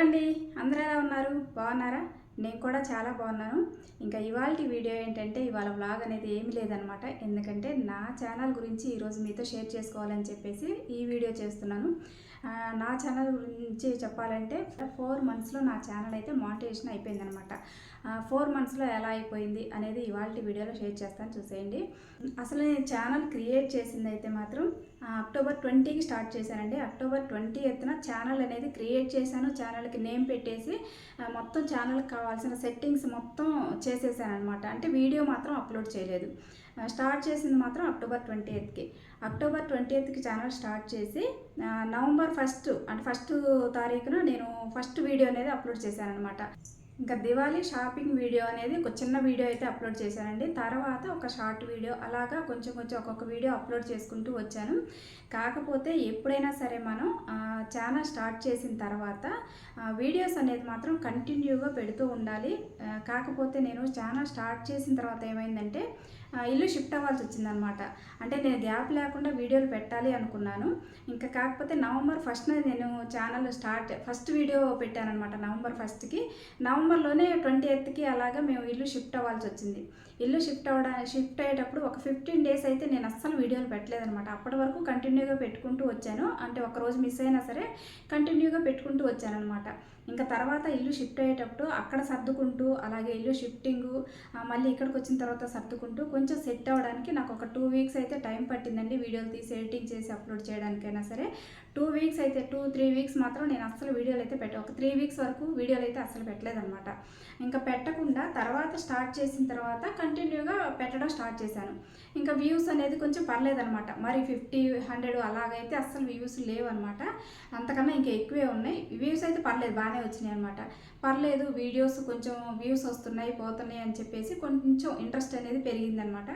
అండి. అందరూ ఎలా ఉన్నారు? బాగున్నారా? నేను కూడా చాలా బాగున్నాను. ఇంకా ఇవాళ వీడియో ఏంటంటే ఇవాళ వ్లాగ్ అనేది ఏమీ లేదనమాట ఎందుకంటే నా ఛానల్ గురించి ఈరోజు మీతో షేర్ చేసుకోవాలని చెప్పేసి ఈ వీడియో చేస్తున్నాను. నా ఛానల్ గురించి చెప్పాలంటే ఫోర్ మంత్స్లో నా ఛానల్ అయితే మానిటైజేషన్ అయిపోయిందనమాట ఫోర్ మంత్స్లో ఎలా అయిపోయింది అనేది ఇవాళ వీడియోలో షేర్ చేస్తాను చూసేయండి. అసలు నేను ఛానల్ క్రియేట్ చేసింది అయితే మాత్రం అక్టోబర్ ట్వంటీకి స్టార్ట్ చేశానండి. అక్టోబర్ ట్వంటీ ఎత్తున ఛానల్ అనేది క్రియేట్ చేశాను. ఛానల్కి నేమ్ పెట్టేసి మొత్తం ఛానల్కి కావాల్సిన సెట్టింగ్స్ మొత్తం చేసేసాను అనమాట అంటే వీడియో మాత్రం అప్లోడ్ చేయలేదు. స్టార్ట్ చేసింది మాత్రం అక్టోబర్ ట్వంటీ ఎయిత్కి అక్టోబర్ ట్వంటీ ఎయిత్కి ఛానల్ స్టార్ట్ చేసి నవంబర్ ఫస్ట్ అంటే ఫస్ట్ తారీఖున నేను ఫస్ట్ వీడియో అనేది అప్లోడ్ చేశాను అనమాట ఇంకా దివాళీ షాపింగ్ వీడియో అనేది ఒక చిన్న వీడియో అయితే అప్లోడ్ చేశానండి. తర్వాత ఒక షార్ట్ వీడియో అలాగా కొంచెం కొంచెం ఒక్కొక్క వీడియో అప్లోడ్ చేసుకుంటూ వచ్చాను. కాకపోతే ఎప్పుడైనా సరే మనం ఛానల్ స్టార్ట్ చేసిన తర్వాత వీడియోస్ అనేది మాత్రం కంటిన్యూగా పెడుతూ ఉండాలి. కాకపోతే నేను ఛానల్ స్టార్ట్ చేసిన తర్వాత ఏమైందంటే ఇల్లు షిఫ్ట్ అవ్వాల్సి వచ్చిందనమాట అంటే నేను గ్యాప్ లేకుండా వీడియోలు పెట్టాలి అనుకున్నాను. ఇంకా కాకపోతే నవంబర్ ఫస్ట్న నేను ఛానల్ స్టార్ట్ ఫస్ట్ వీడియో పెట్టానమాట నవంబర్ ఫస్ట్కి నవంబర్లోనే ట్వంటీ ఎయిత్కి అలాగా మేము ఇల్లు షిఫ్ట్ అవ్వాల్సి వచ్చింది. ఇల్లు షిఫ్ట్ అవ్వడా షిఫ్ట్ అయ్యేటప్పుడు ఒక ఫిఫ్టీన్ డేస్ అయితే నేను అస్సలు వీడియోలు పెట్టలేదనమాట అప్పటి వరకు కంటిన్యూగా పెట్టుకుంటూ వచ్చాను. అంటే ఒక రోజు మిస్ అయినా సరే కంటిన్యూగా పెట్టుకుంటూ వచ్చానమాట ఇంకా తర్వాత ఇల్లు షిఫ్ట్ అయ్యేటప్పుడు అక్కడ సర్దుకుంటూ అలాగే ఇల్లు షిఫ్టింగు మళ్ళీ ఇక్కడికి వచ్చిన తర్వాత సర్దుకుంటూ కొంచెం సెట్ అవ్వడానికి నాకు ఒక టూ వీక్స్ అయితే టైం పట్టిందండి. వీడియోలు తీసి ఎడిటింగ్ చేసి అప్లోడ్ చేయడానికైనా సరే. టూ వీక్స్ అయితే టూ త్రీ వీక్స్ మాత్రం నేను అస్సలు వీడియోలు అయితే పెట్ట. ఒక త్రీ వీక్స్ వరకు వీడియోలు అయితే అస్సలు పెట్టలేదన్నమాట. ఇంకా పెట్టకుండా తర్వాత స్టార్ట్ చేసిన తర్వాత కంటిన్యూగా పెట్టడం స్టార్ట్ చేశాను. ఇంకా వ్యూస్ అనేది కొంచెం పర్లేదనమాట మరి ఫిఫ్టీ హండ్రెడ్ అలాగైతే అస్సలు వ్యూస్ లేవు అనమాట అంతకన్నా ఇంకా ఎక్కువే ఉన్నాయి. వ్యూస్ అయితే పర్లేదు బాగానే వచ్చినాయి అనమాట పర్లేదు వీడియోస్ కొంచెం వ్యూస్ వస్తున్నాయి పోతున్నాయి అని చెప్పేసి కొంచెం ఇంట్రెస్ట్ అనేది పెరిగిందనమాట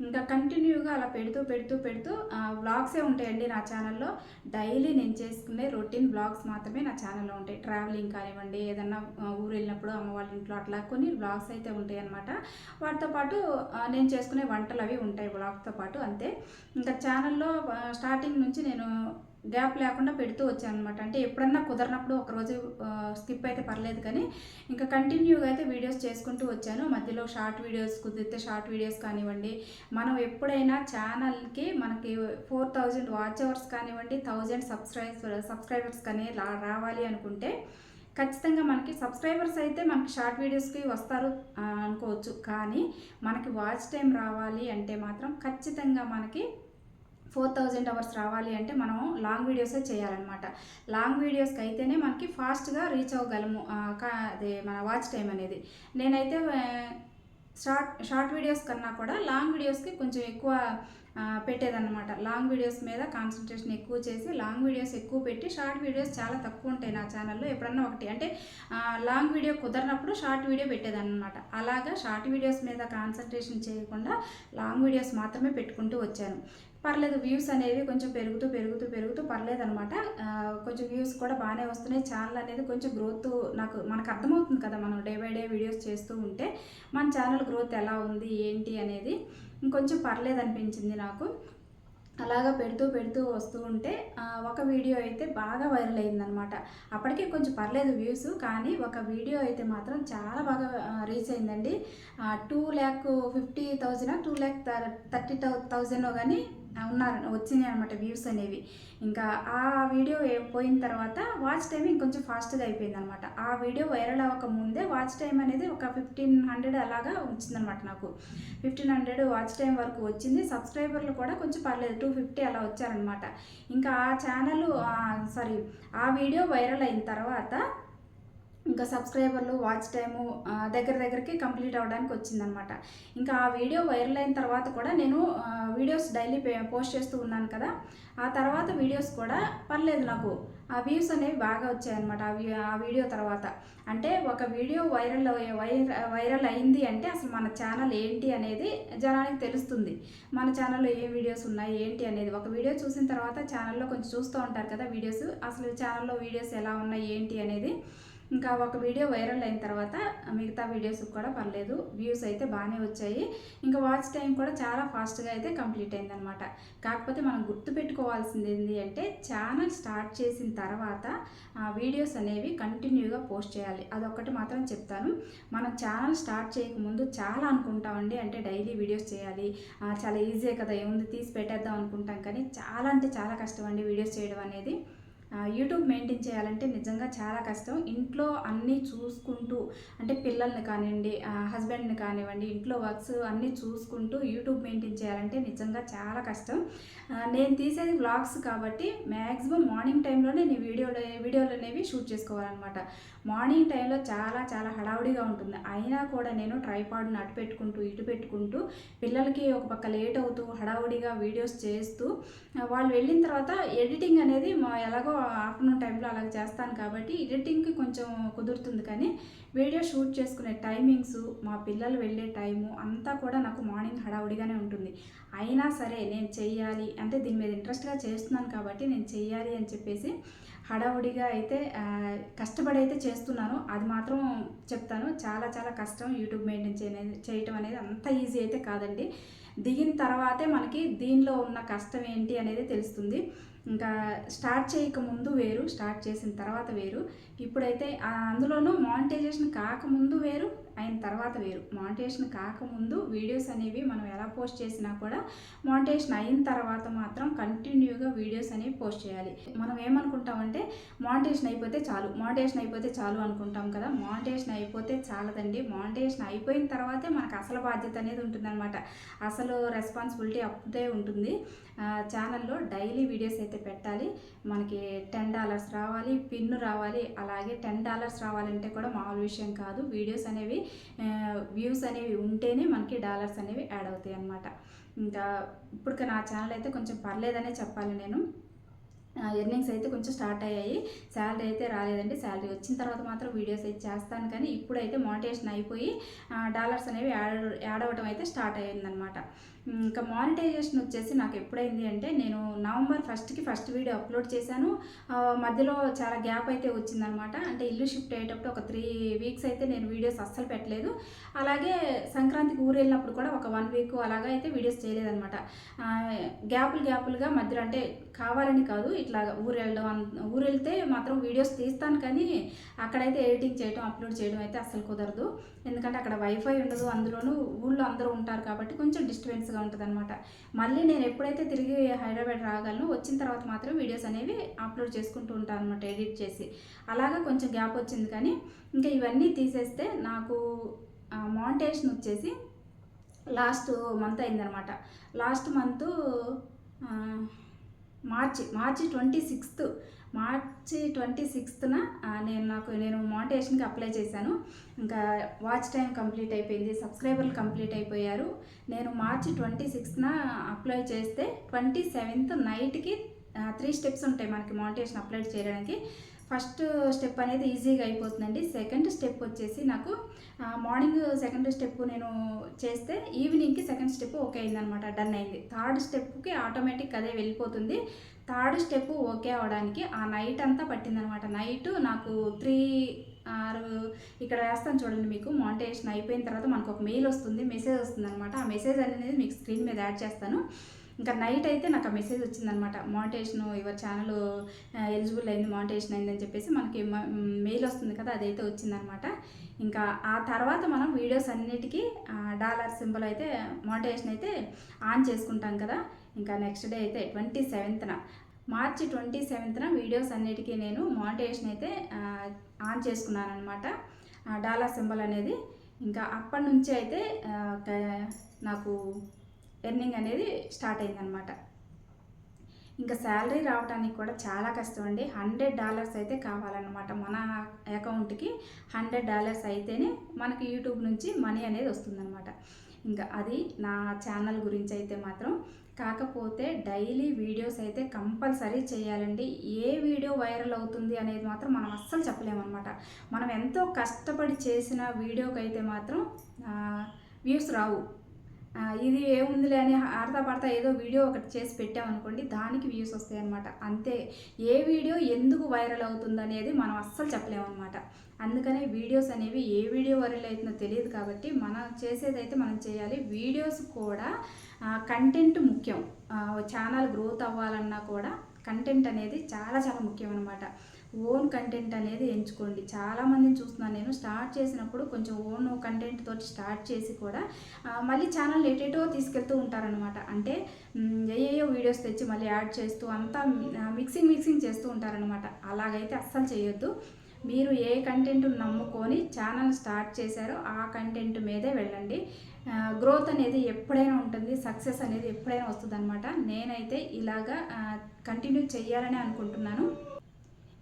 ఇంకా కంటిన్యూగా అలా పెడుతూ పెడుతూ పెడుతూ వ్లాగ్సే ఉంటాయండి నా ఛానల్లో డైలీ నేను చేసుకునే రొటీన్ బ్లాగ్స్ మాత్రమే నా ఛానల్లో ఉంటాయి. ట్రావెలింగ్ కానివ్వండి ఏదన్నా ఊరు వెళ్ళినప్పుడు అమ్మ వాళ్ళ ఇంట్లో అట్లా కొన్ని బ్లాగ్స్ అయితే ఉంటాయి అనమాట వాటితో పాటు నేను చేసుకునే వంటలు అవి ఉంటాయి బ్లాగ్తో పాటు అంతే. ఇంకా ఛానల్లో స్టార్టింగ్ నుంచి నేను గ్యాప్ లేకుండా పెడుతూ వచ్చాను అనమాట అంటే ఎప్పుడన్నా కుదరినప్పుడు ఒకరోజు స్కిప్ అయితే పర్లేదు కానీ ఇంకా కంటిన్యూగా అయితే వీడియోస్ చేసుకుంటూ వచ్చాను. మధ్యలో షార్ట్ వీడియోస్ కుదిరితే షార్ట్ వీడియోస్ కానివ్వండి. మనం ఎప్పుడైనా ఛానల్కి మనకి ఫోర్ థౌజండ్ వాచ్ అవర్స్ కానివ్వండి థౌజండ్ సబ్స్క్రైబ్ సబ్స్క్రైబర్స్ కానీ రా- రావాలి అనుకుంటే ఖచ్చితంగా మనకి సబ్స్క్రైబర్స్ అయితే మనకి షార్ట్ వీడియోస్కి వస్తారు అనుకోవచ్చు. కానీ మనకి వాచ్ టైం రావాలి అంటే మాత్రం ఖచ్చితంగా మనకి ఫోర్ థౌజండ్ అవర్స్ రావాలి అంటే మనం లాంగ్ వీడియోసే చేయాలన్నమాట. లాంగ్ వీడియోస్కి అయితేనే మనకి ఫాస్ట్గా రీచ్ అవ్వగలము కా- అదే మన వాచ్ టైం అనేది. నేనైతే షార్ట్ షార్ట్ వీడియోస్ కన్నా కూడా లాంగ్ వీడియోస్కి కొంచెం ఎక్కువ పెట్టేదన్నమాట. లాంగ్ వీడియోస్ మీద కాన్సన్ట్రేషన్ ఎక్కువ చేసి లాంగ్ వీడియోస్ ఎక్కువ పెట్టి షార్ట్ వీడియోస్ చాలా తక్కువ ఉంటాయి నా ఛానల్లో. ఎప్పుడన్నా ఒకటి అంటే లాంగ్ వీడియో కుదరినప్పుడు షార్ట్ వీడియో పెట్టేదన్నమాట. అలాగా షార్ట్ వీడియోస్ మీద కాన్సన్ట్రేషన్ చేయకుండా లాంగ్ వీడియోస్ మాత్రమే పెట్టుకుంటూ వచ్చాను. పర్లేదు వ్యూస్ అనేవి కొంచెం పెరుగుతూ పెరుగుతూ పెరుగుతూ పర్లేదు అనమాట కొంచెం వ్యూస్ కూడా బాగానే వస్తున్నాయి. ఛానల్ అనేది కొంచెం గ్రోత్ నాకు మనకు అర్థమవుతుంది కదా మనం డే బై డే వీడియోస్ చేస్తూ ఉంటే. మన ఛానల్ గ్రోత్ ఎలా ఉంది ఏంటి అనేది ఇంకొంచెం పర్లేదు అనిపించింది నాకు. అలాగా పెడుతూ పెడుతూ వస్తూ ఉంటే ఒక వీడియో అయితే బాగా వైరల్ అయిందనమాట. అప్పటికే కొంచెం పర్లేదు వ్యూస్ కానీ ఒక వీడియో అయితే మాత్రం చాలా బాగా రీచ్ అయిందండి. Two lakh fifty thousand two lakh thirty thousand కానీ ఉన్నారు వచ్చినాయి అనమాట వ్యూస్ అనేవి. ఇంకా ఆ వీడియో పోయిన తర్వాత వాచ్ టైం ఇంకొంచెం ఫాస్ట్గా అయిపోయింది అనమాట ఆ వీడియో వైరల్ అవ్వక ముందే వాచ్ టైం అనేది ఒక ఫిఫ్టీన్ హండ్రెడ్ అలాగా వచ్చిందనమాట నాకు. ఫిఫ్టీన్ హండ్రెడ్ వాచ్ టైం వరకు వచ్చింది. సబ్స్క్రైబర్లు కూడా కొంచెం పర్లేదు టూ ఫిఫ్టీ అలా వచ్చారనమాట ఇంకా ఆ ఛానల్ సారీ ఆ వీడియో వైరల్ అయిన తర్వాత ఇంకా సబ్స్క్రైబర్లు వాచ్ టైము దగ్గర దగ్గరికి కంప్లీట్ అవ్వడానికి వచ్చిందనమాట. ఇంకా ఆ వీడియో వైరల్ అయిన తర్వాత కూడా నేను వీడియోస్ డైలీ పోస్ట్ చేస్తూ ఉన్నాను కదా ఆ తర్వాత వీడియోస్ కూడా పర్లేదు నాకు. ఆ వ్యూస్ అనేవి బాగా వచ్చాయన్నమాట ఆ ఆ వీడియో తర్వాత. అంటే ఒక వీడియో వైరల్ వైర వైరల్ అయింది అంటే అసలు మన ఛానల్ ఏంటి అనేది జనానికి తెలుస్తుంది. మన ఛానల్లో ఏ వీడియోస్ ఉన్నాయి ఏంటి అనేది. ఒక వీడియో చూసిన తర్వాత ఛానల్లో కొంచెం చూస్తూ ఉంటారు కదా వీడియోస్ అసలు ఛానల్లో వీడియోస్ ఎలా ఉన్నాయి ఏంటి అనేది. ఇంకా ఒక వీడియో వైరల్ అయిన తర్వాత మిగతా వీడియోస్ కూడా పర్లేదు. వ్యూస్ అయితే బాగానే వచ్చాయి. ఇంకా వాచ్ టైం కూడా చాలా ఫాస్ట్గా అయితే కంప్లీట్ అయిందనమాట కాకపోతే మనం గుర్తుపెట్టుకోవాల్సింది ఏంటి అంటే ఛానల్ స్టార్ట్ చేసిన తర్వాత వీడియోస్ అనేవి కంటిన్యూగా పోస్ట్ చేయాలి. అదొక్కటి మాత్రం చెప్తాను. మనం ఛానల్ స్టార్ట్ చేయకముందు చాలా అనుకుంటామండి. అంటే డైలీ వీడియోస్ చేయాలి. చాలా ఈజీ కదా ఏముంది తీసి పెట్టేద్దాం అనుకుంటాం. కానీ చాలా అంటే చాలా కష్టం అండి వీడియోస్ చేయడం అనేది. యూట్యూబ్ మెయింటైన్ చేయాలంటే నిజంగా చాలా కష్టం. ఇంట్లో అన్నీ చూసుకుంటూ అంటే పిల్లల్ని కానివ్వండి హస్బెండ్ని కానివ్వండి ఇంట్లో వర్క్స్ అన్నీ చూసుకుంటూ యూట్యూబ్ మెయింటైన్ చేయాలంటే నిజంగా చాలా కష్టం. నేను తీసేది వ్లాగ్స్ కాబట్టి మ్యాక్సిమం మార్నింగ్ టైంలోనే నేను వీడియోలు వీడియోలు అనేవి షూట్ చేసుకోవాలన్నమాట. మార్నింగ్ టైంలో చాలా చాలా హడావుడిగా ఉంటుంది. అయినా కూడా నేను ట్రైపాడ్ని అటు పెట్టుకుంటూ ఇటు పెట్టుకుంటూ పిల్లలకి ఒక పక్క లేట్ అవుతూ హడావుడిగా వీడియోస్ చేస్తూ వాళ్ళు వెళ్ళిన తర్వాత ఎడిటింగ్ అనేది మా ఎలాగో ఆఫ్టర్నూన్ టైంలో అలా చేస్తాను కాబట్టి ఎడిటింగ్కి కొంచెం కుదురుతుంది కానీ వీడియో షూట్ చేసుకునే టైమింగ్స్ మా పిల్లలు వెళ్ళే టైము అంతా కూడా నాకు మార్నింగ్ హడావుడిగానే ఉంటుంది. అయినా సరే నేను చెయ్యాలి అంటే దీని మీద ఇంట్రెస్ట్గా చేస్తున్నాను కాబట్టి నేను చెయ్యాలి అని చెప్పేసి హడావుడిగా అయితే కష్టపడి అయితే చేస్తున్నాను. అది మాత్రం చెప్తాను. చాలా చాలా కష్టం. యూట్యూబ్ మెయింటైన్ చేయడం చేయటం అనేది అంత ఈజీ అయితే కాదండి. దిగిన తర్వాతే మనకి దీనిలో ఉన్న కష్టం ఏంటి అనేది తెలుస్తుంది. ఇంకా స్టార్ట్ చేయకముందు వేరు స్టార్ట్ చేసిన తర్వాత వేరు. ఇప్పుడైతే అందులోనూ మానిటైజేషన్ కాకముందు వేరు అయిన తర్వాత వేరు. మానిటేషన్ కాకముందు వీడియోస్ అనేవి మనం ఎలా పోస్ట్ చేసినా కూడా మానిటేషన్ అయిన తర్వాత మాత్రం కంటిన్యూగా వీడియోస్ అనేవి పోస్ట్ చేయాలి. మనం ఏమనుకుంటామంటే మానిటేషన్ అయిపోతే చాలు మానిటేషన్ అయిపోతే చాలు అనుకుంటాం కదా. మానిటేషన్ అయిపోతే చాలదండి. మానిటేషన్ అయిపోయిన తర్వాతే మనకు అసలు బాధ్యత అనేది ఉంటుందన్నమాట. అసలు రెస్పాన్సిబిలిటీ అప్పుడే ఉంటుంది. ఛానల్లో డైలీ వీడియోస్ అయితే పెట్టాలి. మనకి టెన్ డాలర్స్ రావాలి పిన్ను రావాలి. అలాగే టెన్ డాలర్స్ రావాలంటే కూడా మామూలు విషయం కాదు. వీడియోస్ అనేవి వ్యూస్ అనేవి ఉంటేనే మనకి డాలర్స్ అనేవి యాడ్ అవుతాయి అన్నమాట ఇంకా ఇప్పుడు నా ఛానల్ అయితే కొంచెం పర్లేదనే చెప్పాలి నేను. ఎర్నింగ్స్ అయితే కొంచెం స్టార్ట్ అయ్యాయి. శాలరీ అయితే రాలేదండి. శాలరీ వచ్చిన తర్వాత మాత్రం వీడియోస్ అయితే చేస్తాను కానీ ఇప్పుడైతే మానిటేషన్ అయిపోయి డాలర్స్ అనేవి యాడ్ యాడ్ అవ్వడం అయితే స్టార్ట్ అయ్యిందనమాట ఇంకా మానిటైజేషన్ వచ్చేసి నాకు ఎప్పుడైంది అంటే నేను నవంబర్ ఫస్ట్కి ఫస్ట్ వీడియో అప్లోడ్ చేశాను. మధ్యలో చాలా గ్యాప్ అయితే వచ్చిందనమాట అంటే ఇల్లు షిఫ్ట్ అయ్యేటప్పుడు ఒక త్రీ వీక్స్ అయితే నేను వీడియోస్ అస్సలు పెట్టలేదు. అలాగే సంక్రాంతికి ఊరు వెళ్ళినప్పుడు కూడా ఒక వన్ వీక్ అలాగా అయితే వీడియోస్ చేయలేదనమాట గ్యాపులు గ్యాపులుగా మధ్యలో అంటే కావాలని కాదు. ఇట్లా ఊరు వెళ్ళడం ఊరు వెళ్తే మాత్రం వీడియోస్ తీస్తాను కానీ అక్కడైతే ఎడిటింగ్ చేయడం అప్లోడ్ చేయడం అయితే అసలు కుదరదు. ఎందుకంటే అక్కడ వైఫై ఉండదు అందులోనూ ఊళ్ళో అందరూ ఉంటారు కాబట్టి కొంచెం డిస్టర్బెన్స్గా ఉంటుంది అనమాట మళ్ళీ నేను ఎప్పుడైతే తిరిగి హైదరాబాద్ రాగలను వచ్చిన తర్వాత మాత్రం వీడియోస్ అనేవి అప్లోడ్ చేసుకుంటూ ఉంటాను అనమాట ఎడిట్ చేసి. అలాగా కొంచెం గ్యాప్ వచ్చింది కానీ ఇంకా ఇవన్నీ తీసేస్తే నాకు మాంటేషన్ వచ్చేసి లాస్ట్ మంత్ అయిందనమాట last month March March twenty sixth March twenty సిక్స్త్న నేను నాకు నేను మోనిటేషన్కి అప్లై చేశాను. ఇంకా వాచ్ టైం కంప్లీట్ అయిపోయింది సబ్స్క్రైబర్లు కంప్లీట్ అయిపోయారు. నేను మార్చి ట్వంటీ సిక్స్త్న అప్లై చేస్తే ట్వంటీ సెవెంత్ నైట్కి త్రీ స్టెప్స్ ఉంటాయి మనకి మోనిటేషన్ అప్లై చేయడానికి. ఫస్ట్ స్టెప్ అనేది ఈజీగా అయిపోతుందండి. సెకండ్ స్టెప్ వచ్చేసి నాకు మార్నింగ్ సెకండ్ స్టెప్ నేను చేస్తే ఈవినింగ్కి సెకండ్ స్టెప్ ఓకే అయిందనమాట డన్ అయింది. థర్డ్ స్టెప్కి ఆటోమేటిక్ అదే వెళ్ళిపోతుంది. థర్డ్ స్టెప్ ఓకే అవడానికి ఆ నైట్ అంతా పట్టిందనమాట. నైట్ నాకు త్రీ ఆరు ఇక్కడ వేస్తాను చూడండి మీకు మానిటైజేషన్ అయిపోయిన తర్వాత మనకు ఒక మెయిల్ వస్తుంది మెసేజ్ వస్తుంది అనమాట ఆ మెసేజ్ అనేది మీకు స్క్రీన్ మీద యాడ్ చేస్తాను. ఇంకా నైట్ అయితే నాకు ఆ మెసేజ్ వచ్చిందనమాట మానిటేషన్ యువర్ ఛానల్ ఎలిజిబుల్ అయింది మానిటేషన్ అయిందని చెప్పేసి మనకి మెయిల్ వస్తుంది కదా అదైతే వచ్చిందనమాట. ఇంకా ఆ తర్వాత మనం వీడియోస్ అన్నిటికీ డాలర్ సింబల్ అయితే మానిటేషన్ అయితే ఆన్ చేసుకుంటాం కదా. ఇంకా నెక్స్ట్ డే అయితే ట్వంటీ సెవెంత్న మార్చి ట్వంటీ సెవెంత్న వీడియోస్ అన్నిటికీ నేను మానిటేషన్ అయితే ఆన్ చేసుకున్నాను అనమాట డాలర్ సింబల్ అనేది. ఇంకా అప్పటి నుంచి అయితే నాకు ఎర్నింగ్ అనేది స్టార్ట్ అయిందనమాట. ఇంకా శాలరీ రావడానికి కూడా చాలా కష్టం అండి. హండ్రెడ్ డాలర్స్ అయితే కావాలన్నమాట మన అకౌంట్కి. హండ్రెడ్ డాలర్స్ అయితేనే మనకి యూట్యూబ్ నుంచి మనీ అనేది వస్తుందన్నమాట. ఇంకా అది నా ఛానల్ గురించి అయితే మాత్రం. కాకపోతే డైలీ వీడియోస్ అయితే కంపల్సరీ చేయాలండి. ఏ వీడియో వైరల్ అవుతుంది అనేది మాత్రం మనం అస్సలు చెప్పలేమన్నమాట. మనం ఎంతో కష్టపడి చేసిన వీడియోకి అయితే మాత్రం వ్యూస్ రావు. ఇది ఏముందిలే అని ఆడతా పడతా ఏదో వీడియో ఒకటి చేసి పెట్టామనుకోండి దానికి వ్యూస్ వస్తాయి అనమాట అంతే. ఏ వీడియో ఎందుకు వైరల్ అవుతుంది అనేది మనం అస్సలు చెప్పలేమన్నమాట అందుకనే వీడియోస్ అనేవి ఏ వీడియో వైరల్ అవుతుందో తెలియదు కాబట్టి మనం చేసేదైతే మనం చేయాలి. వీడియోస్ కూడా కంటెంట్ ముఖ్యం. ఛానల్ గ్రోత్ అవ్వాలన్నా కూడా కంటెంట్ అనేది చాలా చాలా ముఖ్యం అనమాట ఓన్ కంటెంట్ అనేది ఎంచుకోండి. చాలామందిని చూస్తున్నాను నేను. స్టార్ట్ చేసినప్పుడు కొంచెం ఓన్ కంటెంట్ తోటి స్టార్ట్ చేసి కూడా మళ్ళీ ఛానల్ ఎటేటో తీసుకెళ్తూ ఉంటారనమాట అంటే ఏయో వీడియోస్ తెచ్చి మళ్ళీ యాడ్ చేస్తూ అంతా మిక్సింగ్ మిక్సింగ్ చేస్తూ ఉంటారనమాట అలాగైతే అస్సలు చేయొద్దు. మీరు ఏ కంటెంట్ నమ్ముకొని ఛానల్ స్టార్ట్ చేశారో ఆ కంటెంట్ మీదే వెళ్ళండి. గ్రోత్ అనేది ఎప్పుడైనా ఉంటుంది. సక్సెస్ అనేది ఎప్పుడైనా వస్తుంది అనమాట నేనైతే ఇలాగా కంటిన్యూ చేయాలని అనుకుంటున్నాను.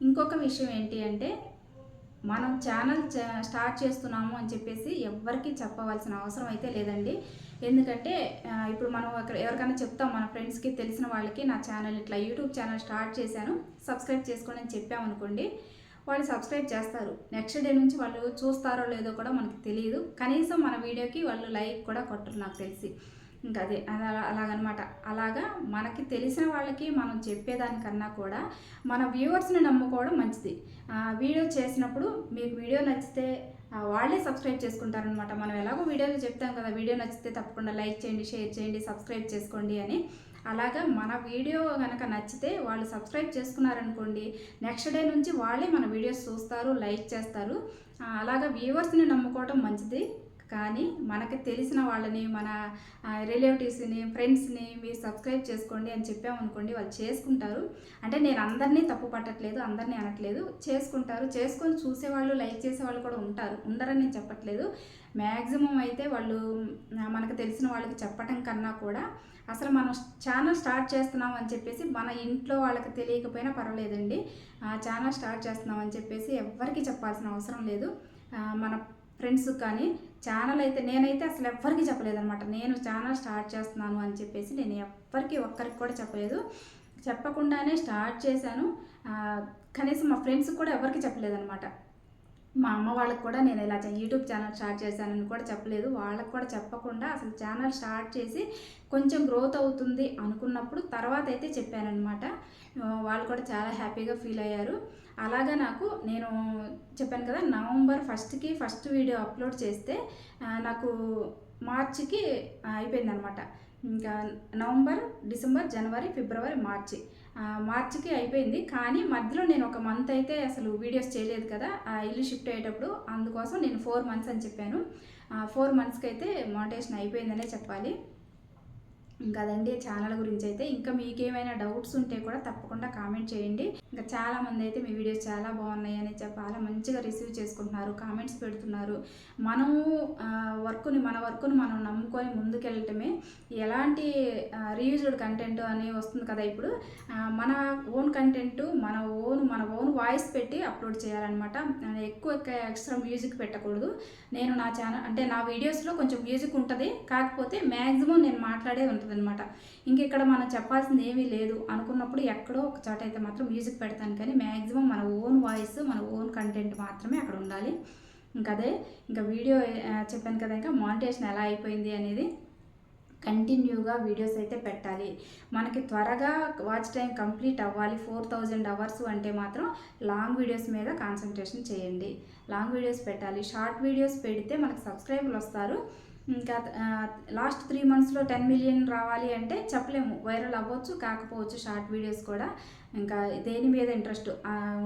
ఇంకొక విషయం ఏంటి అంటే మనం ఛానల్ చ- స్టార్ట్ చేస్తున్నాము అని చెప్పేసి ఎవ్వరికీ చెప్పవలసిన అవసరం అయితే లేదండి. ఎందుకంటే ఇప్పుడు మనం అక్కడ ఎవరికైనా చెప్తాం మన ఫ్రెండ్స్కి తెలిసిన వాళ్ళకి నా ఛానల్ ఇట్లా యూట్యూబ్ ఛానల్ స్టార్ట్ చేశాను సబ్స్క్రైబ్ చేసుకోండి అని చెప్పామనుకోండి వాళ్ళు సబ్స్క్రైబ్ చేస్తారు. నెక్స్ట్ డే నుంచి వాళ్ళు చూస్తారో లేదో కూడా మనకి తెలియదు. కనీసం మన వీడియోకి వాళ్ళు లైక్ కూడా కొట్టరు నాకు తెలిసి. ఇంకా అదే అలా అలాగనమాట. అలాగా మనకి తెలిసిన వాళ్ళకి మనం చెప్పేదానికన్నా కూడా మన వ్యూవర్స్ని నమ్ముకోవడం మంచిది. వీడియో చేసినప్పుడు మీకు వీడియో నచ్చితే వాళ్ళే సబ్స్క్రైబ్ చేసుకుంటారనమాట. మనం ఎలాగో వీడియోలో చెప్తాం కదా వీడియో నచ్చితే తప్పకుండా లైక్ చేయండి షేర్ చేయండి సబ్స్క్రైబ్ చేసుకోండి అని. అలాగా మన వీడియో కనుక నచ్చితే వాళ్ళు సబ్స్క్రైబ్ చేసుకున్నారనుకోండి నెక్స్ట్ డే నుంచి వాళ్ళే మన వీడియోస్ చూస్తారు లైక్ చేస్తారు. అలాగా వ్యూవర్స్ని నమ్ముకోవటం మంచిది. కానీ మనకి తెలిసిన వాళ్ళని మన రిలేటివ్స్ని ఫ్రెండ్స్ని మీరు సబ్స్క్రైబ్ చేసుకోండి అని చెప్పామనుకోండి వాళ్ళు చేసుకుంటారు. అంటే నేను అందరినీ తప్పు పట్టట్లేదు అందరినీ అనట్లేదు. చేసుకుంటారు. చేసుకొని చూసేవాళ్ళు లైక్ చేసేవాళ్ళు కూడా ఉంటారు. ఉండరని నేను చెప్పట్లేదు. మ్యాక్సిమం అయితే వాళ్ళు మనకు తెలిసిన వాళ్ళకి చెప్పటం కన్నా కూడా అసలు మనం ఛానల్ స్టార్ట్ చేస్తున్నాం అని చెప్పేసి మన ఇంట్లో వాళ్ళకి తెలియకపోయినా పర్వాలేదండి. ఛానల్ స్టార్ట్ చేస్తున్నాం అని చెప్పేసి ఎవ్వరికి చెప్పాల్సిన అవసరం లేదు. మన ఫ్రెండ్స్ కానీ ఛానల్ అయితే నేనైతే అసలు ఎవ్వరికి చెప్పలేదన్నమాట. నేను ఛానల్ స్టార్ట్ చేస్తున్నాను అని చెప్పేసి నేను ఎవ్వరికి ఒక్కరికి కూడా చెప్పలేదు. చెప్పకుండానే స్టార్ట్ చేశాను. కనీసం మా ఫ్రెండ్స్కి కూడా ఎవరికి చెప్పలేదన్నమాట. మా అమ్మ వాళ్ళకి కూడా నేను ఇలా యూట్యూబ్ ఛానల్ స్టార్ట్ చేశానని కూడా చెప్పలేదు. వాళ్ళకి కూడా చెప్పకుండా అసలు ఛానల్ స్టార్ట్ చేసి కొంచెం గ్రోత్ అవుతుంది అనుకున్నప్పుడు తర్వాత అయితే చెప్పానన్నమాట. వాళ్ళు కూడా చాలా హ్యాపీగా ఫీల్ అయ్యారు. అలాగా నాకు నేను చెప్పాను కదా నవంబర్ ఫస్ట్కి ఫస్ట్ వీడియో అప్లోడ్ చేస్తే నాకు మార్చికి అయిపోయిందనమాట ఇంకా నవంబర్ డిసెంబర్ జనవరి ఫిబ్రవరి మార్చి. మార్చికి అయిపోయింది. కానీ మధ్యలో నేను ఒక మంత్ అయితే అసలు వీడియోస్ చేయలేదు కదా ఆ ఇల్లు షిఫ్ట్ అయ్యేటప్పుడు. అందుకోసం నేను ఫోర్ మంత్స్ అని చెప్పాను. ఫోర్ మంత్స్కి అయితే మోటేషన్ అయిపోయిందనే చెప్పాలి. ఇంకా అదండి ఛానల్ గురించి అయితే ఇంకా మీకేమైనా డౌట్స్ ఉంటే కూడా తప్పకుండా కామెంట్ చేయండి. ఇంకా చాలా మంది అయితే మీ వీడియోస్ చాలా బాగున్నాయి అని చెప్పాలా మంచిగా రిసీవ్ చేసుకుంటున్నారు కామెంట్స్ పెడుతున్నారు. మనము వర్క్ని మన వర్క్ను మనం నమ్ముకొని ముందుకెళ్ళటమే. ఎలాంటి రీయూజ్డ్ కంటెంట్ అని వస్తుంది కదా ఇప్పుడు. మన ఓన్ కంటెంట్ మన ఓన్ మన ఓన్ వాయిస్ పెట్టి అప్లోడ్ చేయాలన్నమాట. ఎక్కువ ఎక్స్ట్రా మ్యూజిక్ పెట్టకూడదు. నేను నా ఛానల్ అంటే నా వీడియోస్లో కొంచెం మ్యూజిక్ ఉంటుంది. కాకపోతే మ్యాక్సిమం నేను మాట్లాడే ఉంటుంది. అనమాట ఇంకెక్కడ మనం చెప్పాల్సింది ఏమీ లేదు. అనుకున్నప్పుడు ఎక్కడో ఒక చోట అయితే మాత్రం మ్యూజిక్ పెడతాను. కానీ మ్యాక్సిమం మన ఓన్ వాయిస్ మన ఓన్ కంటెంట్ మాత్రమే అక్కడ ఉండాలి. ఇంకా అదే ఇంకా వీడియో చెప్పాను కదా ఇంకా మానిటేషన్ ఎలా అయిపోయింది అనేది కంటిన్యూగా వీడియోస్ అయితే పెట్టాలి. మనకి త్వరగా వాచ్ టైం కంప్లీట్ అవ్వాలి. ఫోర్ థౌజండ్ అవర్స్ అంటే మాత్రం లాంగ్ వీడియోస్ మీద కాన్సన్ట్రేషన్ చేయండి. లాంగ్ వీడియోస్ పెట్టాలి. షార్ట్ వీడియోస్ పెడితే మనకు సబ్స్క్రైబర్లు వస్తారు. ఇంకా లాస్ట్ త్రీ మంత్స్లో టెన్ మిలియన్ రావాలి అంటే చెప్పలేము. వైరల్ అవ్వచ్చు కాకపోవచ్చు షార్ట్ వీడియోస్ కూడా. ఇంకా దేని మీద ఇంట్రెస్ట్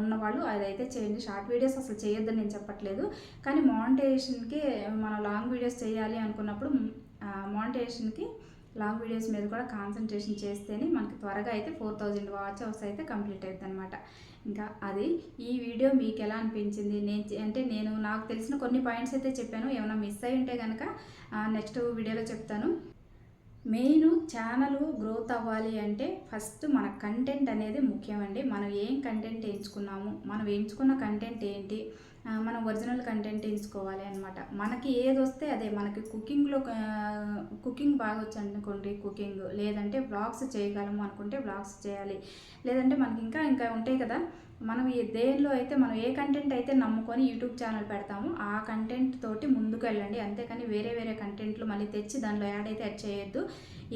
ఉన్నవాళ్ళు అదైతే చేయండి. షార్ట్ వీడియోస్ అసలు చేయొద్దని నేను చెప్పట్లేదు. కానీ మానిటైజేషన్కి మనం లాంగ్ వీడియోస్ చేయాలి అనుకున్నప్పుడు మానిటైజేషన్కి లాంగ్ వీడియోస్ మీద కూడా కాన్సన్ట్రేషన్ చేస్తేనే మనకి త్వరగా అయితే ఫోర్ థౌజండ్ వాచ్ అవర్స్ అయితే కంప్లీట్ అవుతుంది అనమాట ఇంకా అది ఈ వీడియో మీకు ఎలా అనిపించింది? నేను అంటే నేను నాకు తెలిసిన కొన్ని పాయింట్స్ అయితే చెప్పాను. ఏమైనా మిస్ అయి ఉంటే కనుక నెక్స్ట్ వీడియోలో చెప్తాను. మెయిన్ ఛానల్ గ్రోత్ అవ్వాలి అంటే ఫస్ట్ మన కంటెంట్ అనేది ముఖ్యమండి. మనం ఏం కంటెంట్ ఎంచుకున్నాము మనం ఎంచుకున్న కంటెంట్ ఏంటి మనం ఒరిజినల్ కంటెంట్ ఎంచుకోవాలి అనమాట మనకి ఏది వస్తే అదే మనకి కుకింగ్లో కుకింగ్ బాగా వచ్చు అనుకోండి కుకింగ్. లేదంటే బ్లాగ్స్ చేయగలము అనుకుంటే బ్లాగ్స్ చేయాలి. లేదంటే మనకి ఇంకా ఇంకా ఉంటాయి కదా మనం ఏ దేనిలో అయితే మనం ఏ కంటెంట్ అయితే నమ్ముకొని యూట్యూబ్ ఛానల్ పెడతామో ఆ కంటెంట్ తోటి ముందుకు వెళ్ళండి అంతేకాని వేరే వేరే కంటెంట్లు మళ్ళీ తెచ్చి దానిలో యాడ్ అయితే యాడ్ చేయొద్దు.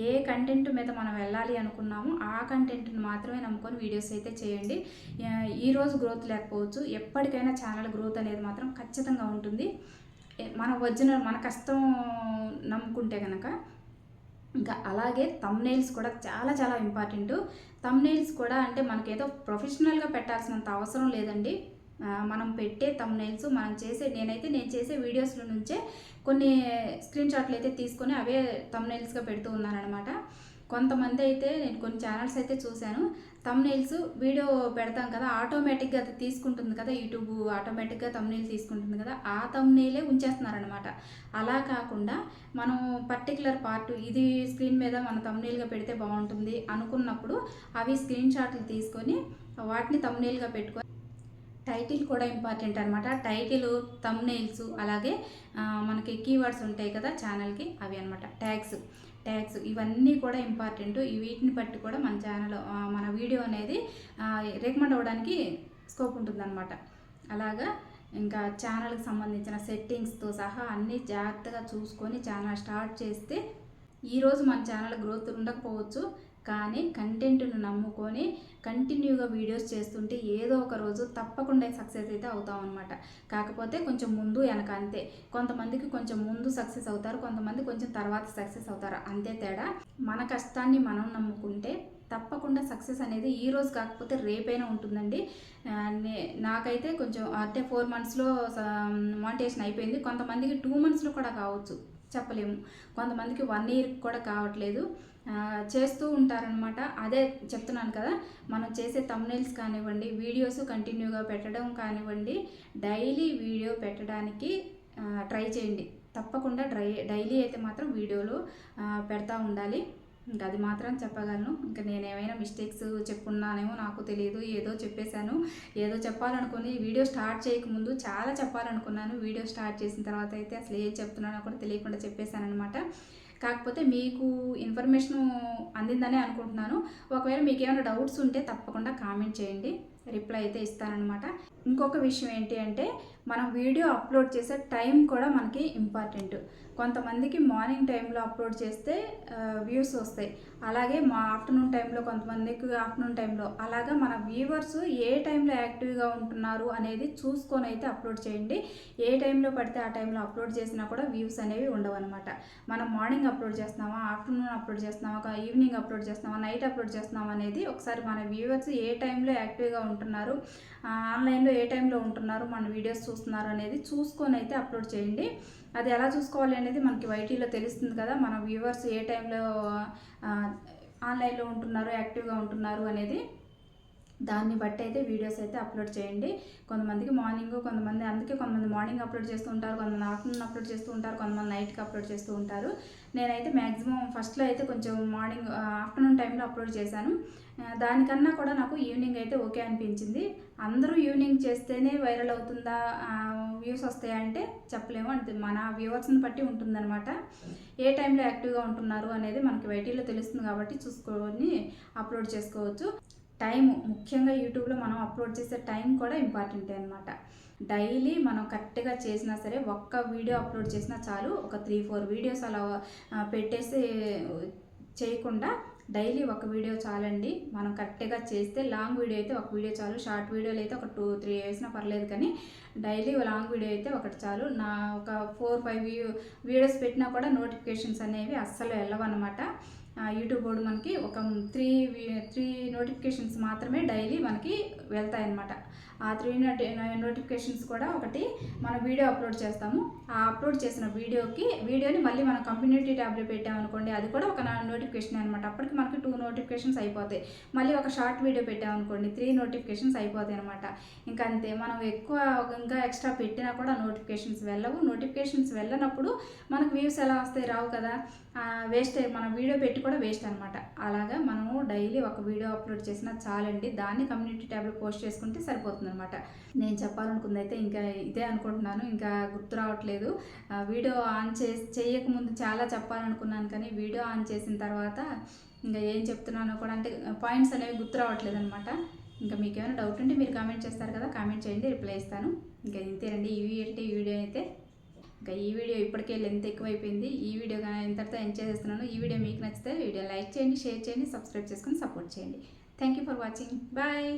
ఏ కంటెంట్ మీద మనం వెళ్ళాలి అనుకున్నామో ఆ కంటెంట్ని మాత్రమే నమ్ముకొని వీడియోస్ అయితే చేయండి. ఈరోజు ఈ రోజు గ్రోత్ లేకపోవచ్చు. ఎప్పటికైనా ఛానల్ గ్రోత్ అనేది మాత్రం ఖచ్చితంగా ఉంటుంది. మన ఒరిజినల్ మన కష్టం నమ్ముకుంటే కనుక ఇంకా అలాగే తమ్నైల్స్ కూడా చాలా చాలా ఇంపార్టెంట్ తమ్నైల్స్ కూడా అంటే మనకేదో ప్రొఫెషనల్గా పెట్టాల్సినంత అవసరం లేదండి. మనం పెట్టే తమ్నైల్స్ మనం చేసే నేనైతే నేను చేసే వీడియోస్లో నుంచే కొన్ని స్క్రీన్ షాట్లు అయితే తీసుకొని అవే తమ్నైల్స్గా పెడుతూ ఉన్నానన్నమాట. కొంతమంది అయితే నేను కొన్ని ఛానల్స్ అయితే చూశాను. తమ్నైల్స్ వీడియో పెడతాం కదా ఆటోమేటిక్గా అది తీసుకుంటుంది కదా యూట్యూబ్ ఆటోమేటిక్గా తమ్నైల్ తీసుకుంటుంది కదా ఆ తమ్నైలే ఉంచేస్తున్నారనమాట అలా కాకుండా మనం పర్టికులర్ పార్ట్ ఇది స్క్రీన్ మీద మన తమ్నైల్గా పెడితే బాగుంటుంది అనుకున్నప్పుడు అవి స్క్రీన్ షాట్లు తీసుకొని వాటిని తమ్నైల్గా పెట్టుకొని టైటిల్ కూడా ఇంపార్టెంట్ అనమాట టైటిల్ తమ్నైల్స్ అలాగే మనకి కీవర్డ్స్ ఉంటాయి కదా ఛానల్కి అవి అనమాట ట్యాగ్స్ ట్యాగ్స్ ఇవన్నీ కూడా ఇంపార్టెంట్. ఈ వీటిని బట్టి కూడా మన ఛానల్ మన వీడియో అనేది రికమెండ్ అవ్వడానికి స్కోప్ ఉంటుందన్నమాట. అలాగా ఇంకా ఛానల్కి సంబంధించిన సెట్టింగ్స్తో సహా అన్నీ జాగ్రత్తగా చూసుకొని ఛానల్ స్టార్ట్ చేస్తే ఈరోజు మన ఛానల్ గ్రోత్ ఉండకపోవచ్చు. కానీ కంటెంట్ను నమ్ముకొని కంటిన్యూగా వీడియోస్ చేస్తుంటే ఏదో ఒక రోజు తప్పకుండా సక్సెస్ అయితే అవుతాం అనమాట కాకపోతే కొంచెం ముందు వెనక అంతే. కొంతమందికి కొంచెం ముందు సక్సెస్ అవుతారు కొంతమంది కొంచెం తర్వాత సక్సెస్ అవుతారు. అంతే తేడా. మన కష్టాన్ని మనం నమ్ముకుంటే తప్పకుండా సక్సెస్ అనేది ఈ రోజు కాకపోతే రేపైనా ఉంటుందండి. నే- నాకైతే కొంచెం అంటే ఫోర్ మంత్స్లో మానిటేషన్ అయిపోయింది. కొంతమందికి టూ మంత్స్లో కూడా కావచ్చు. చెప్పలేము. కొంతమందికి వన్ ఇయర్ కూడా కావట్లేదు. చేస్తూ ఉంటారనమాట అదే చెప్తున్నాను కదా మనం చేసే తమ్నైల్స్ కానివ్వండి వీడియోస్ కంటిన్యూగా పెట్టడం కానివ్వండి డైలీ వీడియో పెట్టడానికి ట్రై చేయండి. తప్పకుండా డ్రై డైలీ అయితే మాత్రం వీడియోలు పెడతా ఉండాలి. ఇంకా అది మాత్రం చెప్పగలను. ఇంకా నేను ఏమైనా మిస్టేక్స్ చెప్పున్నానేమో నాకు తెలియదు. ఏదో చెప్పేశాను. ఏదో చెప్పాలనుకుని వీడియో స్టార్ట్ చేయకముందు చాలా చెప్పాలనుకున్నాను. వీడియో స్టార్ట్ చేసిన తర్వాత అయితే అసలు ఏం చెప్తున్నానో కూడా తెలియకుండా చెప్పేశాను అనమాట కాకపోతే మీకు ఇన్ఫర్మేషన్ అందిందనే అనుకుంటున్నాను. ఒకవేళ మీకు ఏమైనా డౌట్స్ ఉంటే తప్పకుండా కామెంట్ చేయండి. రిప్లై అయితే ఇస్తానన్నమాట. ఇంకొక విషయం ఏంటి అంటే మనం వీడియో అప్లోడ్ చేసే టైం కూడా మనకి ఇంపార్టెంట్. కొంతమందికి మార్నింగ్ టైంలో అప్లోడ్ చేస్తే వ్యూస్ వస్తాయి. అలాగే మా ఆఫ్టర్నూన్ టైంలో కొంతమందికి ఆఫ్టర్నూన్ టైంలో అలాగా మన వ్యూవర్స్ ఏ టైంలో యాక్టివ్గా ఉంటున్నారు అనేది చూసుకొని అయితే అప్లోడ్ చేయండి. ఏ టైంలో పడితే ఆ టైంలో అప్లోడ్ చేసినా కూడా వ్యూస్ అనేవి ఉండవు అనమాట మనం మార్నింగ్ అప్లోడ్ చేస్తున్నామా ఆఫ్టర్నూన్ అప్లోడ్ చేస్తున్నామా ఒక ఈవినింగ్ అప్లోడ్ చేస్తున్నామా నైట్ అప్లోడ్ చేస్తున్నామా అనేది ఒకసారి మన వ్యూవర్స్ ఏ టైంలో యాక్టివ్గా ఉంటున్నారు ఆన్లైన్లో టైంలో ఏ టైంలో ఉంటున్నారు మన వీడియోస్ చూస్తున్నారు అనేది చూసుకొని అయితే అప్లోడ్ చేయండి. అది ఎలా చూసుకోవాలి అనేది మనకి వైటీలో తెలుస్తుంది కదా మన వ్యూవర్స్ ఏ టైంలో ఆన్లైన్లో ఉంటున్నారు యాక్టివ్గా ఉంటున్నారు అనేది దాన్ని బట్టి అయితే వీడియోస్ అయితే అప్లోడ్ చేయండి. కొంతమందికి మార్నింగ్ కొంతమంది అందుకే కొంతమంది మార్నింగ్ అప్లోడ్ చేస్తూ ఉంటారు కొంతమంది ఆఫ్టర్నూన్ అప్లోడ్ చేస్తూ ఉంటారు కొంతమంది నైట్కి అప్లోడ్ చేస్తూ ఉంటారు. నేనైతే మ్యాక్సిమం ఫస్ట్లో అయితే కొంచెం మార్నింగ్ ఆఫ్టర్నూన్ టైంలో అప్లోడ్ చేశాను. దానికన్నా కూడా నాకు ఈవినింగ్ అయితే ఓకే అనిపించింది. అందరూ ఈవినింగ్ చేస్తేనే వైరల్ అవుతుందా వ్యూస్ వస్తాయంటే చెప్పలేము. అంటే మన వ్యూవర్స్ని బట్టి ఉంటుందన్నమాట. ఏ టైంలో యాక్టివ్గా ఉంటున్నారు అనేది మనకి వైటీలో తెలుస్తుంది కాబట్టి చూసుకొని అప్లోడ్ చేసుకోవచ్చు. టైం ముఖ్యంగా యూట్యూబ్లో మనం అప్లోడ్ చేసే టైం కూడా ఇంపార్టెంటే అనమాట డైలీ మనం కరెక్ట్గా చేసినా సరే ఒక్క వీడియో అప్లోడ్ చేసినా చాలు ఒక త్రీ ఫోర్ వీడియోస్ అలా పెట్టేసి చేయకుండా డైలీ ఒక వీడియో చాలండి. మనం కరెక్ట్గా చేస్తే లాంగ్ వీడియో అయితే ఒక వీడియో చాలు షార్ట్ వీడియోలు అయితే ఒక టూ త్రీ వేసినా పర్లేదు కానీ డైలీ లాంగ్ వీడియో అయితే ఒకటి చాలు. నా ఒక ఫోర్ ఫైవ్ వీడియోస్ పెట్టినా కూడా నోటిఫికేషన్స్ అనేవి అస్సలు వెళ్ళవన్నమాట. యూట్యూబ్ బోర్డు మనకి ఒక త్రీ త్రీ నోటిఫికేషన్స్ మాత్రమే డైలీ మనకి వెళ్తాయి అన్నమాట ఆ త్రీ నోటి నోటిఫికేషన్స్ కూడా ఒకటి మన వీడియో అప్లోడ్ చేస్తాము. ఆ అప్లోడ్ చేసిన వీడియోకి వీడియోని మళ్ళీ మనం కమ్యూనిటీ ట్యాబ్లో పెట్టామనుకోండి అది కూడా ఒక నోటిఫికేషన్ అనమాట అప్పటికి మనకి టూ నోటిఫికేషన్స్ అయిపోతాయి. మళ్ళీ ఒక షార్ట్ వీడియో పెట్టామనుకోండి త్రీ నోటిఫికేషన్స్ అయిపోతాయి అనమాట ఇంకా అంతే మనం ఎక్కువ ఇంకా ఎక్స్ట్రా పెట్టినా కూడా నోటిఫికేషన్స్ వెళ్ళవు. నోటిఫికేషన్స్ వెళ్ళనప్పుడు మనకు వ్యూస్ ఎలా వస్తాయి రావు కదా. వేస్ట్ మన వీడియో పెట్టి కూడా వేస్ట్ అనమాట అలాగా మనము డైలీ ఒక వీడియో అప్లోడ్ చేసినా చాలండి. దాన్ని కమ్యూనిటీ ట్యాబ్లో పోస్ట్ చేసుకుంటే సరిపోతుంది. అనమాట నేను చెప్పాలనుకుంది అయితే ఇంకా ఇదే అనుకుంటున్నాను. ఇంకా గుర్తు రావట్లేదు. వీడియో ఆన్ చే చేయకముందు చాలా చెప్పాలనుకున్నాను కానీ వీడియో ఆన్ చేసిన తర్వాత ఇంకా ఏం చెప్తున్నానో కూడా అంటే పాయింట్స్ అనేవి గుర్తు రావట్లేదు అనమాట ఇంకా మీకు ఏమైనా డౌట్ ఉంటే మీరు కామెంట్ చేస్తారు కదా కామెంట్ చేయండి రిప్లై ఇస్తాను. ఇంకా ఇంతేనండి. ఈ వీడియో ఈ వీడియో అయితే. ఇంకా ఈ వీడియో ఇప్పటికే లెంత్ ఎక్కువైపోయింది. ఈ వీడియో ఇంతటితో ఎండ్ చేసేస్తున్నాను. ఈ వీడియో మీకు నచ్చితే వీడియో లైక్ చేయండి షేర్ చేయండి సబ్స్క్రైబ్ చేసుకొని సపోర్ట్ చేయండి. Thank you for watching bye